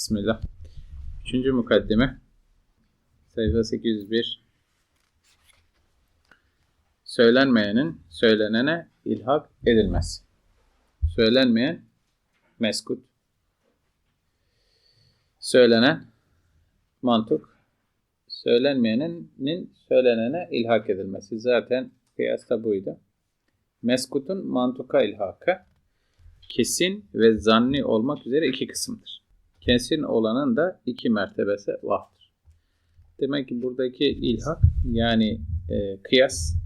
Bismillah. Üçüncü mukaddime. Sayfa 801. Söylenmeyenin söylenene ilhak edilmez. Söylenmeyen meskut. Söylenen mantık. Söylenmeyenin söylenene ilhak edilmesi. Zaten kıyasta buydu. Meskutun mantuka ilhakı kesin ve zanni olmak üzere iki kısımdır. Kesin olanın da iki mertebesi vardır. Demek ki buradaki ilhak yani e, kıyas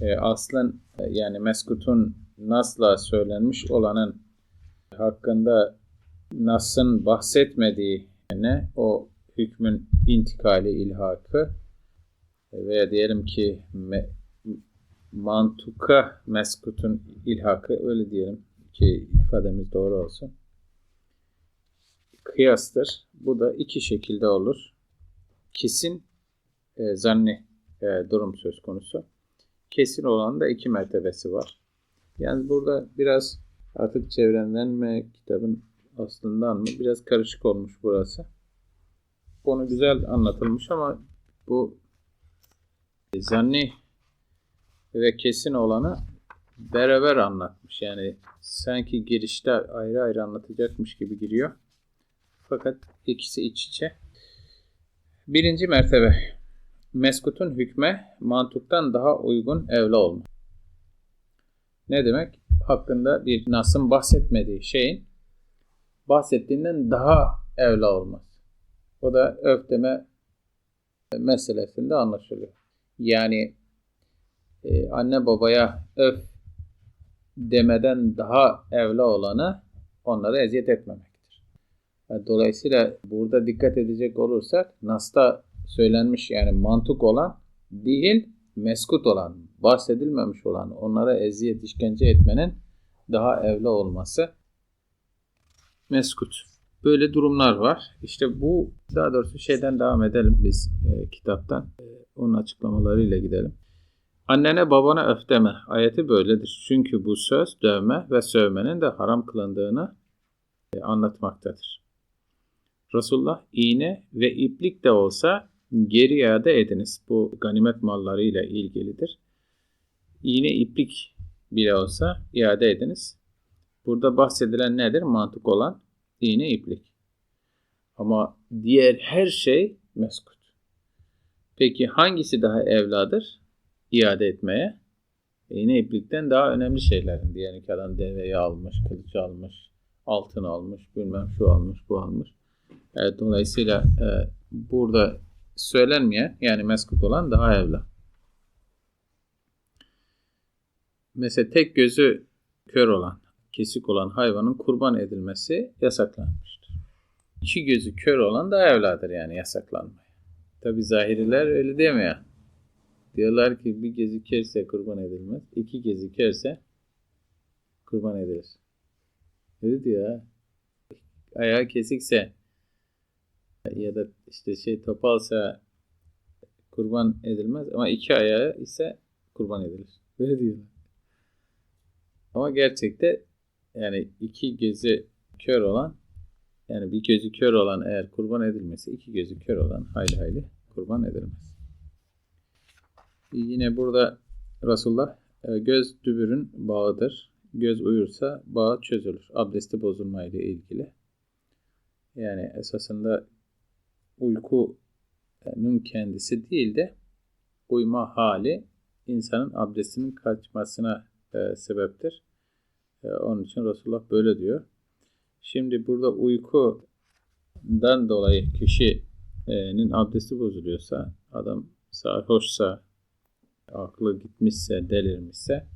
e, aslen e, yani meskutun nasla söylenmiş olanın hakkında nasın bahsetmediği ne o hükmün intikali ilhakı veya diyelim ki me, mantuka meskutun ilhakı öyle diyelim ki ifademiz doğru olsun. Kıyastır. Bu da iki şekilde olur. Kesin e, zanni e, durum söz konusu. Kesin olan da iki mertebesi var. Yani burada biraz artık çevrenlenme kitabın aslından mı biraz karışık olmuş burası. Konu güzel anlatılmış ama bu zanni ve kesin olanı beraber anlatmış. Yani sanki girişte ayrı ayrı anlatacakmış gibi giriyor. Fakat ikisi iç içe. Birinci mertebe. Meskutun hükme mantuktan daha uygun evla olma. Ne demek? Hakkında bir nasın bahsetmediği şeyin bahsettiğinden daha evla olmaz. O da öf deme meselesinde anlaşılıyor. Yani e, anne babaya öf demeden daha evla olanı onlara eziyet etmemektir. Dolayısıyla burada dikkat edecek olursak Nas'ta söylenmiş yani mantık olan değil meskut olan, bahsedilmemiş olan onlara eziyet, işkence etmenin daha evla olması meskut. Böyle durumlar var. İşte bu daha doğrusu şeyden devam edelim biz e, kitaptan. E, onun açıklamalarıyla gidelim. Annene babana öf deme. Ayeti böyledir. Çünkü bu söz dövme ve sövmenin de haram kılındığını e, anlatmaktadır. Resulullah iğne ve iplik de olsa geri iade ediniz. Bu ganimet malları ile ilgilidir. İğne iplik bile olsa iade ediniz. Burada bahsedilen nedir? Mantık olan iğne iplik. Ama diğer her şey meskut. Peki hangisi daha evladır? iade etmeye iğne iplikten daha önemli şeylerin. Diyelim ki adam deveyi almış, kılıcı almış, altın almış, bilmem şu almış, bu almış. Evet, dolayısıyla e, burada söylenmeyen yani meskut olan daha evla. Mesela tek gözü kör olan, kesik olan hayvanın kurban edilmesi yasaklanmıştır. İki gözü kör olan daha evladır yani yasaklanmaya. Tabi zahiriler öyle demiyor. Diyorlar ki bir gecikerse kurban edilmez. iki gecikerse kurban edilir. Öyle diyor ha. Ayağı kesikse ya da işte şey topalsa kurban edilmez ama iki ayağı ise kurban edilir. Öyle diyorlar. Ama gerçekte yani iki gözü kör olan yani bir gözü kör olan eğer kurban edilmesi iki gözü kör olan hayli hayli kurban edilmez. Yine burada Resulullah e, göz dübürün bağıdır. Göz uyursa bağ çözülür. Abdesti bozulma ile ilgili. Yani esasında uykunun kendisi değil de uyma hali insanın abdestinin kaçmasına e, sebeptir. E, onun için Resulullah böyle diyor. Şimdi burada uykudan dolayı kişinin abdesti bozuluyorsa, adam sarhoşsa, aklı gitmişse, delirmişse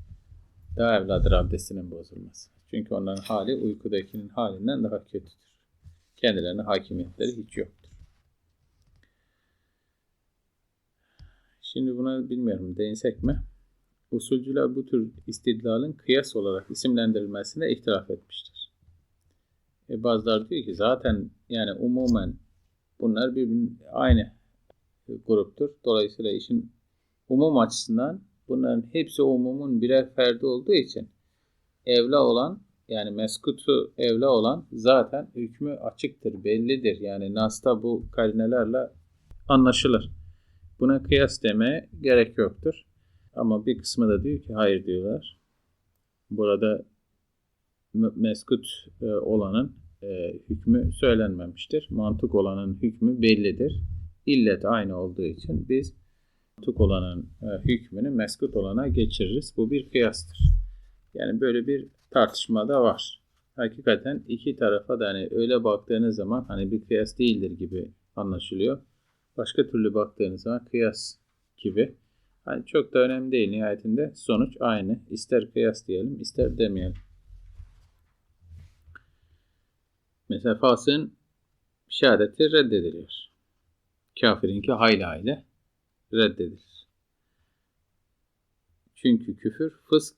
daha evladır abdestinin bozulması. Çünkü onların hali uykudakinin halinden daha kötüdür. Kendilerine hakimiyetleri hiç yoktur. Şimdi buna bilmiyorum değinsek mi? Usulcüler bu tür istidlalın kıyas olarak isimlendirilmesine ihtilaf etmiştir. E bazıları diyor ki zaten yani umumen bunlar birbirinin aynı gruptur. Dolayısıyla işin umum açısından bunların hepsi umumun birer ferdi olduğu için evla olan yani meskutu evla olan zaten hükmü açıktır, bellidir. Yani Nas'ta bu karinelerle anlaşılır. Buna kıyas demeye gerek yoktur. Ama bir kısmı da diyor ki hayır diyorlar. Burada meskut e, olanın e, hükmü söylenmemiştir. Mantık olanın hükmü bellidir. İllet aynı olduğu için biz mantık olanın e, hükmünü meskut olana geçiririz. Bu bir kıyastır. Yani böyle bir tartışma da var. Hakikaten iki tarafa da hani öyle baktığınız zaman hani bir kıyas değildir gibi anlaşılıyor. Başka türlü baktığınız zaman kıyas gibi. Hani çok da önemli değil nihayetinde sonuç aynı. İster kıyas diyelim ister demeyelim. Mesela fasığın şehadeti reddediliyor. Kafirinki hayli hayli reddedilir. Çünkü küfür fısk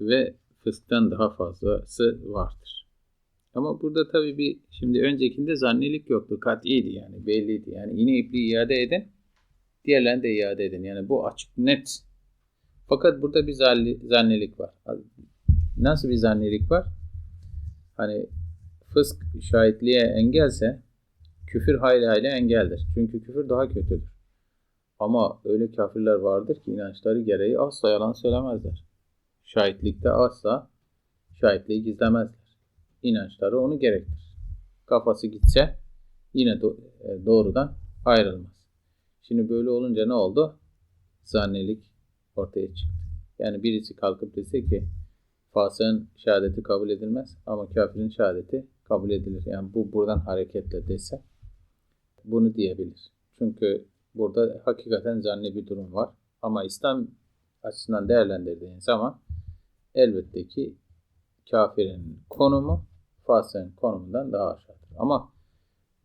ve fısktan daha fazlası vardır. Ama burada tabii bir şimdi öncekinde zannilik yoktu. Kat'iydi yani belliydi. Yani yine ipliği iade edin. Diğerlerini de iade edin. Yani bu açık net. Fakat burada bir zannilik var. Nasıl bir zannilik var? Hani fısk şahitliğe engelse küfür hayli hayli engeldir. Çünkü küfür daha kötüdür. Ama öyle kafirler vardır ki inançları gereği asla yalan söylemezler. Şahitlikte asla şahitliği gizlemezler. İnançları onu gerektirir. Kafası gitse yine e, doğrudan ayrılmaz. Şimdi böyle olunca ne oldu? Zannelik ortaya çıktı. Yani birisi kalkıp dese ki fasığın şehadeti kabul edilmez ama kafirin şehadeti kabul edilir. Yani bu buradan hareketle dese bunu diyebilir. Çünkü burada hakikaten zanni bir durum var. Ama İslam açısından değerlendirdiğin zaman elbette ki kafirin konumu fasığın konumundan daha aşağıdır. Ama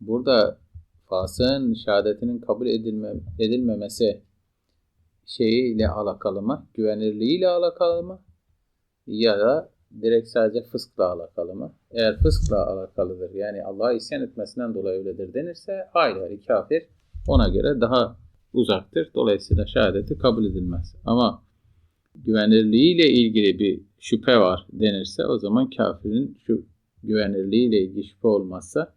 burada fasığın şehadetinin kabul edilme, edilmemesi şeyiyle alakalı mı? Güvenirliğiyle alakalı mı? Ya da direkt sadece fıskla alakalı mı? Eğer fıskla alakalıdır yani Allah'a isyan etmesinden dolayı öyledir denirse hayır kafir ona göre daha uzaktır. Dolayısıyla şehadeti kabul edilmez. Ama güvenirliğiyle ilgili bir şüphe var denirse o zaman kafirin şu güvenirliğiyle ilgili şüphe olmazsa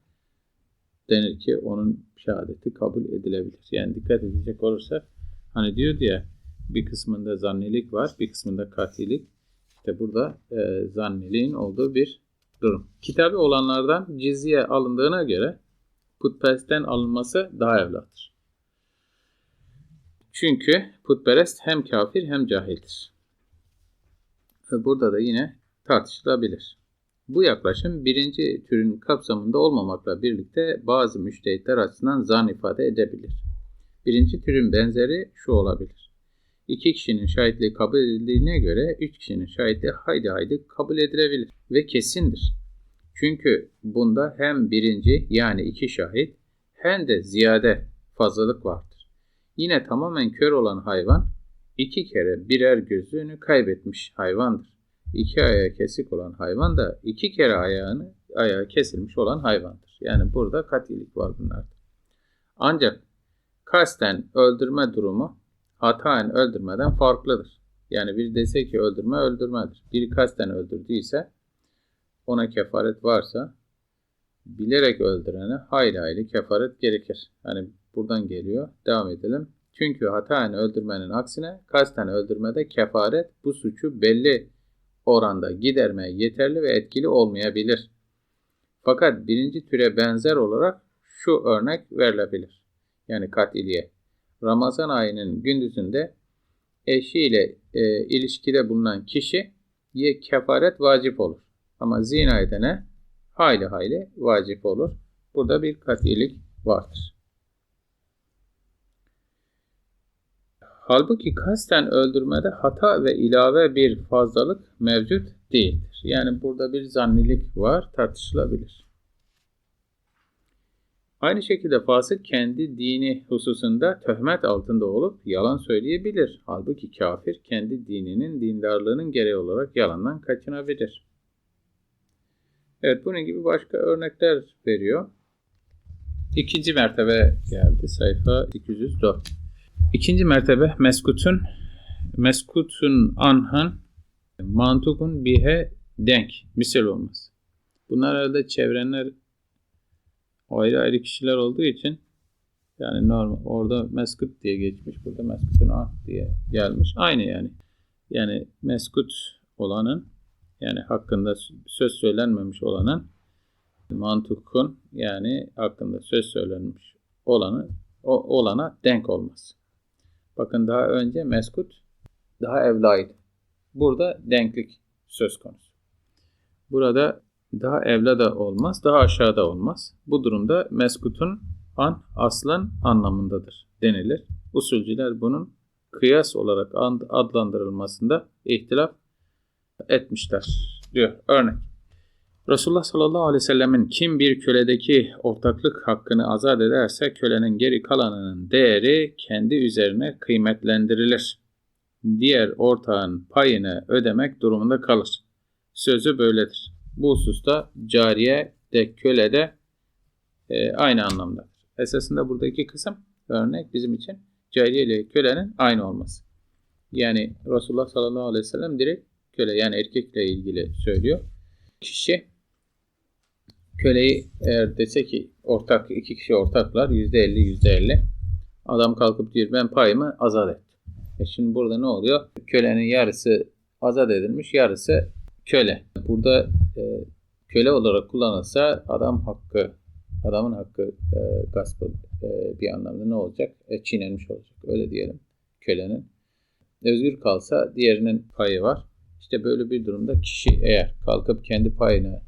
denir ki onun şehadeti kabul edilebilir. Yani dikkat edecek olursa hani diyor ya bir kısmında zannilik var, bir kısmında katilik. İşte burada e, zanniliğin olduğu bir durum. Kitabı olanlardan cizye alındığına göre putperestten alınması daha evlattır. Çünkü putperest hem kafir hem cahildir. Burada da yine tartışılabilir. Bu yaklaşım birinci türün kapsamında olmamakla birlikte bazı müştehitler açısından zan ifade edebilir. Birinci türün benzeri şu olabilir. İki kişinin şahitliği kabul edildiğine göre üç kişinin şahitliği haydi haydi kabul edilebilir ve kesindir. Çünkü bunda hem birinci yani iki şahit hem de ziyade fazlalık vardır. Yine tamamen kör olan hayvan iki kere birer gözünü kaybetmiş hayvandır. İki ayağı kesik olan hayvan da iki kere ayağını ayağı kesilmiş olan hayvandır. Yani burada katilik var bunlarda. Ancak kasten öldürme durumu hataen öldürmeden farklıdır. Yani bir dese ki öldürme öldürmedir. Biri kasten öldürdüyse ona kefaret varsa bilerek öldürene hayli hayli kefaret gerekir. Hani buradan geliyor. Devam edelim. Çünkü hataen öldürmenin aksine kasten öldürmede kefaret bu suçu belli oranda gidermeye yeterli ve etkili olmayabilir. Fakat birinci türe benzer olarak şu örnek verilebilir. Yani katiliye. Ramazan ayının gündüzünde eşiyle e, ilişkide bulunan kişiye kefaret vacip olur. Ama zina edene hayli hayli vacip olur. Burada bir katilik vardır. Halbuki kasten öldürmede hata ve ilave bir fazlalık mevcut değildir. Yani burada bir zannilik var, tartışılabilir. Aynı şekilde fasık kendi dini hususunda töhmet altında olup yalan söyleyebilir. Halbuki kafir kendi dininin dindarlığının gereği olarak yalandan kaçınabilir. Evet bunun gibi başka örnekler veriyor. İkinci mertebe geldi sayfa 204. İkinci mertebe meskutun meskutun anhan mantukun bihe denk, misal olmaz. Bunlar arada çevrenler ayrı ayrı kişiler olduğu için yani normal orada meskut diye geçmiş, burada meskutun ah diye gelmiş. Aynı yani. Yani meskut olanın yani hakkında söz söylenmemiş olanın mantukun yani hakkında söz söylenmiş olanı o olana denk olmaz. Bakın daha önce meskut daha evlaydı. Burada denklik söz konusu. Burada daha evla da olmaz, daha aşağıda olmaz. Bu durumda meskutun an aslan anlamındadır denilir. Usulcüler bunun kıyas olarak adlandırılmasında ihtilaf etmişler diyor. Örnek. Resulullah sallallahu aleyhi ve sellemin kim bir köledeki ortaklık hakkını azat ederse kölenin geri kalanının değeri kendi üzerine kıymetlendirilir. Diğer ortağın payını ödemek durumunda kalır. Sözü böyledir. Bu hususta cariye de köle de e, aynı anlamdadır. Esasında buradaki kısım örnek bizim için cariye ile kölenin aynı olması. Yani Resulullah sallallahu aleyhi ve sellem direkt köle yani erkekle ilgili söylüyor. Kişi köleyi eğer dese ki ortak iki kişi ortaklar yüzde elli yüzde elli adam kalkıp diyor ben payımı azat ettim. E şimdi burada ne oluyor? Kölenin yarısı azat edilmiş yarısı köle. Burada e, köle olarak kullanılsa adam hakkı adamın hakkı e, gasp e, bir anlamda ne olacak? E, çiğnenmiş olacak. Öyle diyelim kölenin. Özgür kalsa diğerinin payı var. İşte böyle bir durumda kişi eğer kalkıp kendi payını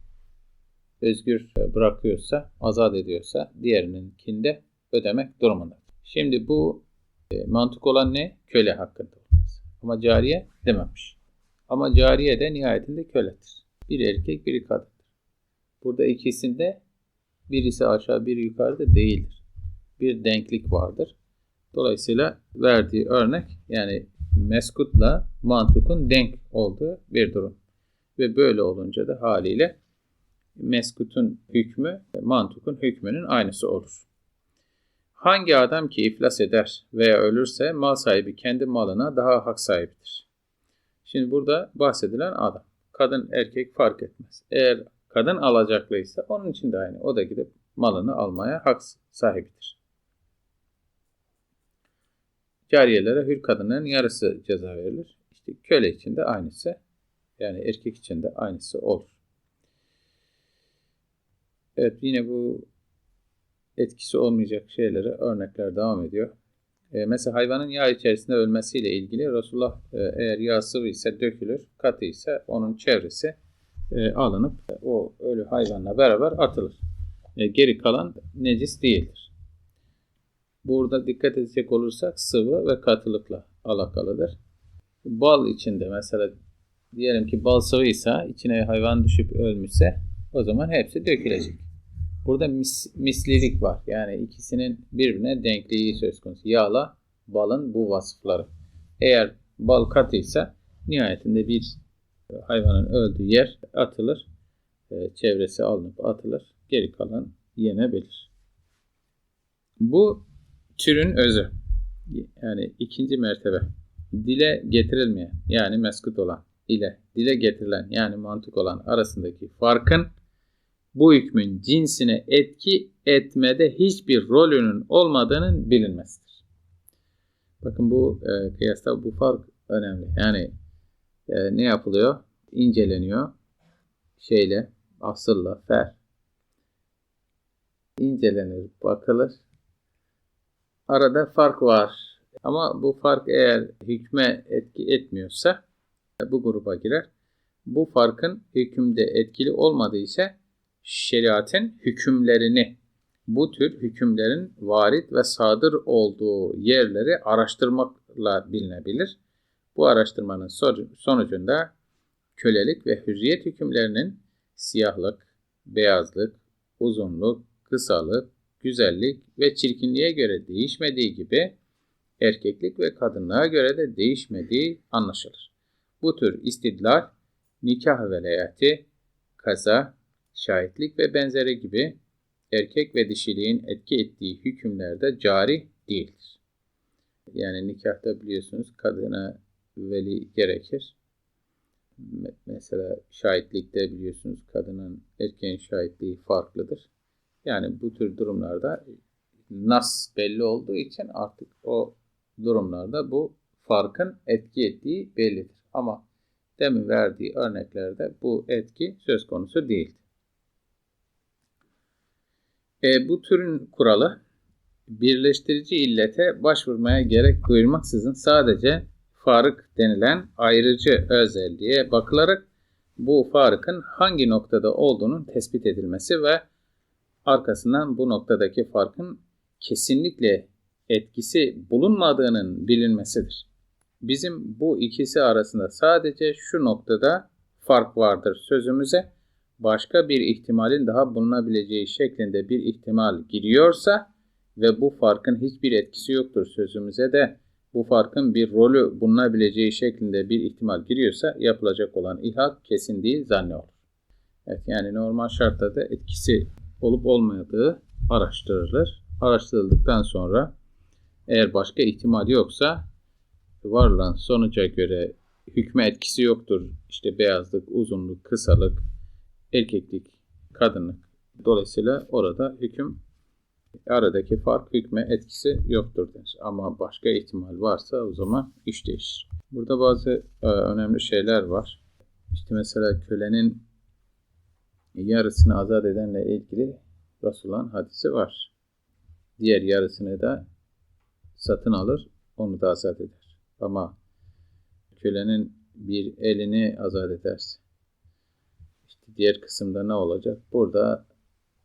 özgür bırakıyorsa, azat ediyorsa diğerininkinde ödemek durumunda. Şimdi bu e, mantık olan ne? Köle hakkında. Ama cariye dememiş. Ama cariye de nihayetinde köledir. Bir erkek, biri kadındır. Burada ikisinde birisi aşağı, biri yukarıda değildir. Bir denklik vardır. Dolayısıyla verdiği örnek yani meskutla mantukun denk olduğu bir durum. Ve böyle olunca da haliyle meskutun hükmü mantukun hükmünün aynısı olur. Hangi adam ki iflas eder veya ölürse mal sahibi kendi malına daha hak sahibidir. Şimdi burada bahsedilen adam. Kadın erkek fark etmez. Eğer kadın alacaklıysa onun için de aynı. O da gidip malını almaya hak sahibidir. Cariyelere hür kadının yarısı ceza verilir. İşte köle için de aynısı. Yani erkek için de aynısı olur. Evet yine bu etkisi olmayacak şeylere örnekler devam ediyor. E, mesela hayvanın yağ içerisinde ölmesiyle ilgili Resulullah e, eğer yağ sıvı ise dökülür, katı ise onun çevresi e, alınıp o ölü hayvanla beraber atılır. E, geri kalan necis değildir. Burada dikkat edecek olursak sıvı ve katılıkla alakalıdır. Bal içinde mesela diyelim ki bal sıvıysa içine hayvan düşüp ölmüşse o zaman hepsi dökülecek. Burada mis, mislilik var. Yani ikisinin birbirine denkliği söz konusu. Yağla balın bu vasıfları. Eğer bal katıysa nihayetinde bir hayvanın öldüğü yer atılır. E, çevresi alınıp atılır. Geri kalan yenebilir. Bu türün özü. Yani ikinci mertebe. Dile getirilmeyen yani meskut olan ile dile getirilen yani mantık olan arasındaki farkın bu hükmün cinsine etki etmede hiçbir rolünün olmadığının bilinmesidir. Bakın bu e, kıyasta bu fark önemli. Yani e, ne yapılıyor? İnceleniyor şeyle, asılla, fer. İncelenir, bakılır. Arada fark var. Ama bu fark eğer hükme etki etmiyorsa bu gruba girer. Bu farkın hükümde etkili olmadığı ise şeriatın hükümlerini, bu tür hükümlerin varit ve sadır olduğu yerleri araştırmakla bilinebilir. Bu araştırmanın sonucunda kölelik ve hürriyet hükümlerinin siyahlık, beyazlık, uzunluk, kısalık, güzellik ve çirkinliğe göre değişmediği gibi erkeklik ve kadınlığa göre de değişmediği anlaşılır. Bu tür istidlal, nikah velayeti, kaza, şahitlik ve benzeri gibi erkek ve dişiliğin etki ettiği hükümlerde cari değildir. Yani nikahta biliyorsunuz kadına veli gerekir. Me- Mesela şahitlikte biliyorsunuz kadının erkeğin şahitliği farklıdır. Yani bu tür durumlarda nas belli olduğu için artık o durumlarda bu farkın etki ettiği bellidir. Ama demin verdiği örneklerde bu etki söz konusu değildi. E, bu türün kuralı birleştirici illete başvurmaya gerek duyulmaksızın sadece farık denilen ayrıcı özelliğe bakılarak bu farkın hangi noktada olduğunun tespit edilmesi ve arkasından bu noktadaki farkın kesinlikle etkisi bulunmadığının bilinmesidir. Bizim bu ikisi arasında sadece şu noktada fark vardır sözümüze başka bir ihtimalin daha bulunabileceği şeklinde bir ihtimal giriyorsa ve bu farkın hiçbir etkisi yoktur sözümüze de bu farkın bir rolü bulunabileceği şeklinde bir ihtimal giriyorsa yapılacak olan ilhak kesin değil zanne. Evet yani normal şartlarda etkisi olup olmadığı araştırılır. Araştırıldıktan sonra eğer başka ihtimal yoksa varılan sonuca göre hükme etkisi yoktur. İşte beyazlık, uzunluk, kısalık, erkeklik, kadınlık. Dolayısıyla orada hüküm aradaki fark hükme etkisi yoktur der. Ama başka ihtimal varsa o zaman iş değişir. Burada bazı e, önemli şeyler var. İşte mesela kölenin yarısını azat edenle ilgili Resulullah'ın hadisi var. Diğer yarısını da satın alır, onu da azat eder. Ama kölenin bir elini azat ederse, diğer kısımda ne olacak? Burada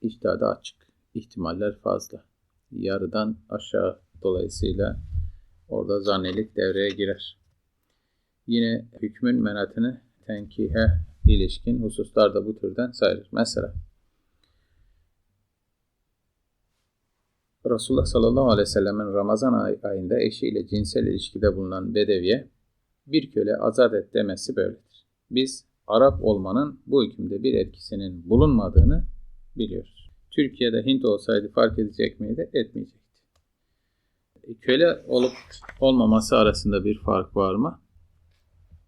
iştihada açık. ihtimaller fazla. Yarıdan aşağı dolayısıyla orada zannelik devreye girer. Yine hükmün menatını tenkihe ilişkin hususlar da bu türden sayılır. Mesela Resulullah sallallahu aleyhi ve sellemin Ramazan ay- ayında eşiyle cinsel ilişkide bulunan bedeviye bir köle azat et demesi böyledir. Biz Arap olmanın bu hükümde bir etkisinin bulunmadığını biliyoruz. Türkiye'de Hint olsaydı fark edecek miydi? Etmeyecekti. E, Köle olup olmaması arasında bir fark var mı?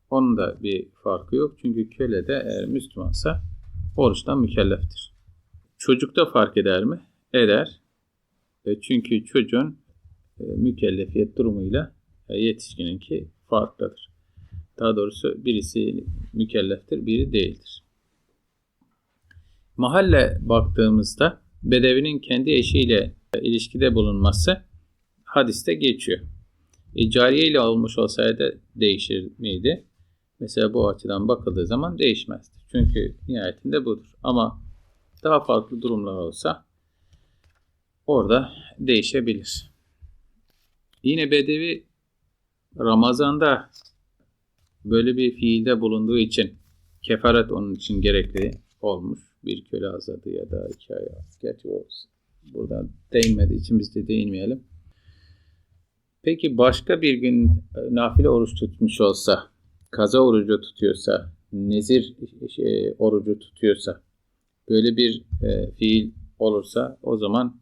Onun da bir farkı yok. Çünkü köle de eğer Müslümansa oruçtan mükelleftir. Çocukta fark eder mi? Eder. E, Çünkü çocuğun e, mükellefiyet durumuyla yetişkininki farklıdır. Daha doğrusu birisi mükelleftir, biri değildir. Mahalle baktığımızda Bedevi'nin kendi eşiyle ilişkide bulunması hadiste geçiyor. E, cariye ile olmuş olsaydı değişir miydi? Mesela bu açıdan bakıldığı zaman değişmezdi. Çünkü nihayetinde budur. Ama daha farklı durumlar olsa orada değişebilir. Yine Bedevi Ramazan'da böyle bir fiilde bulunduğu için kefaret onun için gerekli olmuş. Bir köle azadı ya da iki ay. Gerçi o burada değinmediği için biz de değinmeyelim. Peki başka bir gün nafile oruç tutmuş olsa, kaza orucu tutuyorsa, nezir şey, orucu tutuyorsa, böyle bir e, fiil olursa o zaman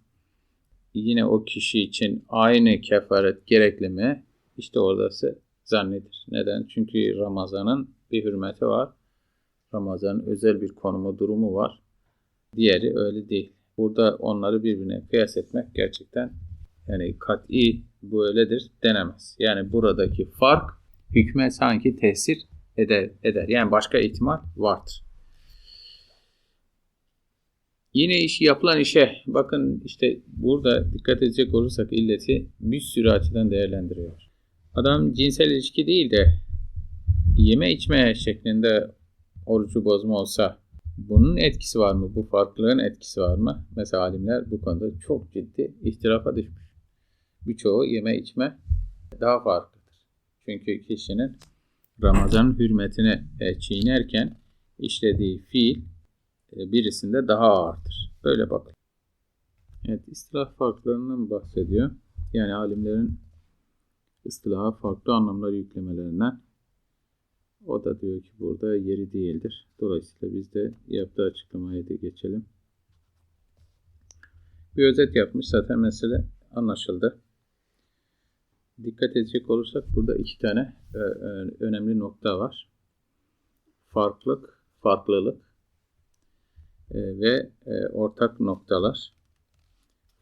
yine o kişi için aynı kefaret gerekli mi? İşte oradası zannedir. Neden? Çünkü Ramazan'ın bir hürmeti var. Ramazan'ın özel bir konumu, durumu var. Diğeri öyle değil. Burada onları birbirine kıyas etmek gerçekten yani kat'i böyledir denemez. Yani buradaki fark hükme sanki tesir eder. eder. Yani başka ihtimal vardır. Yine iş yapılan işe bakın işte burada dikkat edecek olursak illeti bir sürü açıdan değerlendiriyor. Adam cinsel ilişki değil de yeme içme şeklinde orucu bozma olsa bunun etkisi var mı? Bu farklılığın etkisi var mı? Mesela alimler bu konuda çok ciddi ihtilafa düşmüş. Birçoğu yeme içme daha farklıdır. Çünkü kişinin Ramazan'ın hürmetini e, çiğnerken işlediği fiil e, birisinde daha ağırdır. Böyle bakın. Evet, istilah farklarından bahsediyor. Yani alimlerin istilaha farklı anlamlar yüklemelerinden. O da diyor ki burada yeri değildir. Dolayısıyla biz de yaptığı açıklamaya da geçelim. Bir özet yapmış zaten mesele anlaşıldı. Dikkat edecek olursak burada iki tane e, e, önemli nokta var. farklılık, farklılık e, ve ortak noktalar.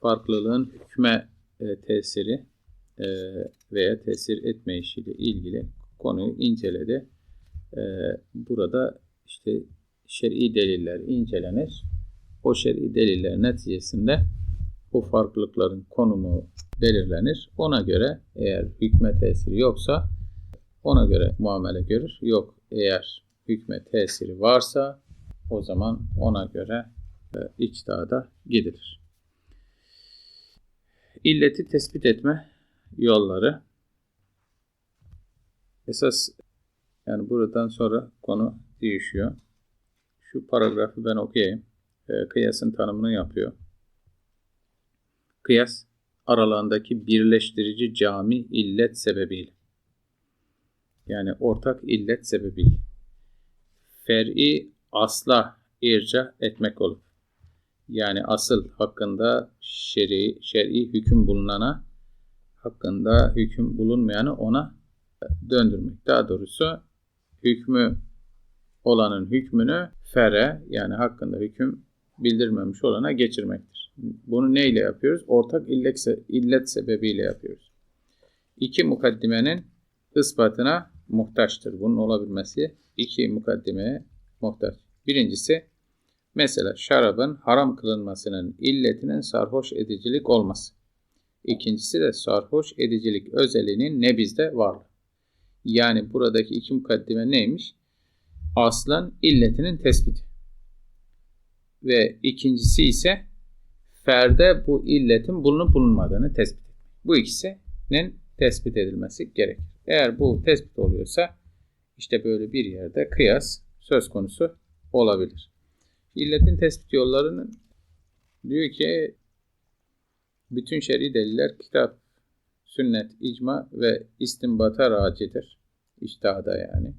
Farklılığın hükme tesiri veya tesir etmeyişi ile ilgili konuyu inceledi. E, burada işte şer'i deliller incelenir. O şer'i deliller neticesinde bu farklılıkların konumu belirlenir. Ona göre eğer hükme tesiri yoksa ona göre muamele görür. Yok eğer hükme tesiri varsa o zaman ona göre e, içtihada gidilir. İlleti tespit etme yolları esas yani buradan sonra konu değişiyor. Şu paragrafı ben okuyayım. E, kıyasın tanımını yapıyor. Kıyas aralarındaki birleştirici cami illet sebebiyle yani ortak illet sebebiyle fer'i asla irca etmek olur. Yani asıl hakkında şer'i, şer'i hüküm bulunana hakkında hüküm bulunmayanı ona döndürmek. Daha doğrusu hükmü olanın hükmünü fere yani hakkında hüküm bildirmemiş olana geçirmektir. Bunu neyle yapıyoruz? Ortak illet sebebiyle yapıyoruz. İki mukaddimenin ispatına muhtaçtır. Bunun olabilmesi iki mukaddimeye muhtaç. Birincisi mesela şarabın haram kılınmasının illetinin sarhoş edicilik olması. İkincisi de sarhoş edicilik özelliğinin ne bizde var. Yani buradaki iki mukaddime neymiş? Aslan illetinin tespiti. Ve ikincisi ise ferde bu illetin bulunup bulunmadığını tespit etmek. Bu ikisinin tespit edilmesi gerekir. Eğer bu tespit oluyorsa işte böyle bir yerde kıyas söz konusu olabilir. İlletin tespit yollarının diyor ki bütün şer'i deliller kitap, sünnet, icma ve istimbata racidir. İçtihada yani.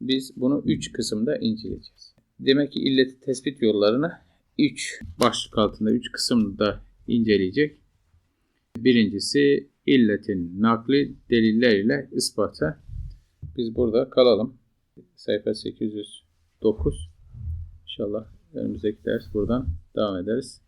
Biz bunu üç kısımda inceleyeceğiz. Demek ki illeti tespit yollarını üç başlık altında üç kısımda inceleyecek. Birincisi illetin nakli deliller ile ispatı. Biz burada kalalım. Sayfa 809. İnşallah önümüzdeki ders buradan devam ederiz.